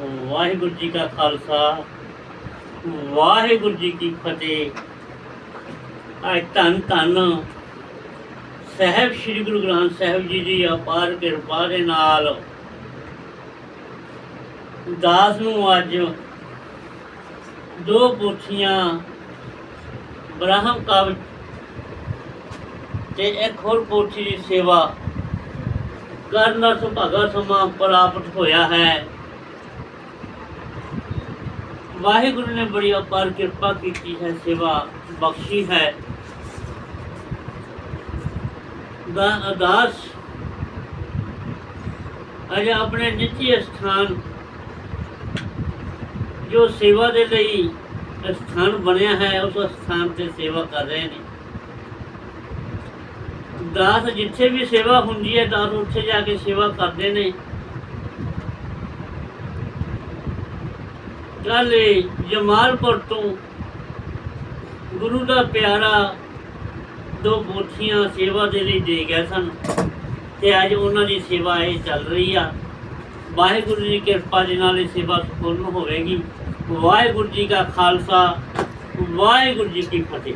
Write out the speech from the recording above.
ਵਾਹਿਗੁਰੂ ਜੀ ਕਾ ਖਾਲਸਾ, ਵਾਹਿਗੁਰੂ ਜੀ ਕੀ ਫਤਿਹ। ਅੱਜ ਧੰਨ ਧੰਨ ਸਹਿਬ, ਸ੍ਰੀ ਗੁਰੂ ਗ੍ਰੰਥ ਸਾਹਿਬ ਜੀ ਦੀ ਅਪਾਰ ਕਿਰਪਾ ਦੇ ਨਾਲ ਦਾਸ ਨੂੰ ਅੱਜ ਦੋ ਪੋਥੀਆਂ, ਬ੍ਰਹਮ ਕਾਵ ਤੇ ਇੱਕ ਹੋਰ ਪੋਥੀ ਦੀ ਸੇਵਾ ਕਰਨ ਦਾ ਸੁਭਾਗਾ ਸਮਾਂ ਪ੍ਰਾਪਤ ਹੋਇਆ ਹੈ। ਵਾਹਿਗੁਰੂ ਨੇ ਬੜੀ ਅਪਾਰ ਕਿਰਪਾ ਕੀਤੀ ਹੈ, ਸੇਵਾ ਬਖਸ਼ੀ ਹੈ। ਦਾ ਅਦਾਸ ਅਜੇ ਆਪਣੇ ਨਿੱਜੀ ਸਥਾਨ ਜੋ ਸੇਵਾ ਦੇ ਲਈ ਸਥਾਨ ਬਣਿਆ ਹੈ, ਉਸ ਸਥਾਨ ਤੇ ਸੇਵਾ ਕਰ ਰਹੇ ਨੇ। ਦਾਸ ਜਿੱਥੇ ਵੀ ਸੇਵਾ ਹੁੰਦੀ ਹੈ, ਦਾਸ ਉੱਥੇ ਜਾ ਕੇ ਸੇਵਾ ਕਰਦੇ ਨੇ। ਕੱਲ ਜਮਾਲਪੁਰ ਤੋਂ ਗੁਰੂ ਦਾ ਪਿਆਰਾ ਦੋ ਪੋਥੀਆਂ ਸੇਵਾ ਦੇ ਲਈ ਦੇ ਗਏ ਸਨ ਤੇ ਅੱਜ ਉਹਨਾਂ ਦੀ ਸੇਵਾ ਇਹ ਚੱਲ ਰਹੀ ਆ। ਵਾਹਿਗੁਰੂ ਜੀ ਦੀ ਕਿਰਪਾ ਦੇ ਨਾਲ ਇਹ ਸੇਵਾ ਸੰਪੂਰਨ ਹੋਵੇਗੀ। ਵਾਹਿਗੁਰੂ ਜੀ ਕਾ ਖਾਲਸਾ, ਵਾਹਿਗੁਰੂ ਜੀ ਕੀ ਫਤਿਹ।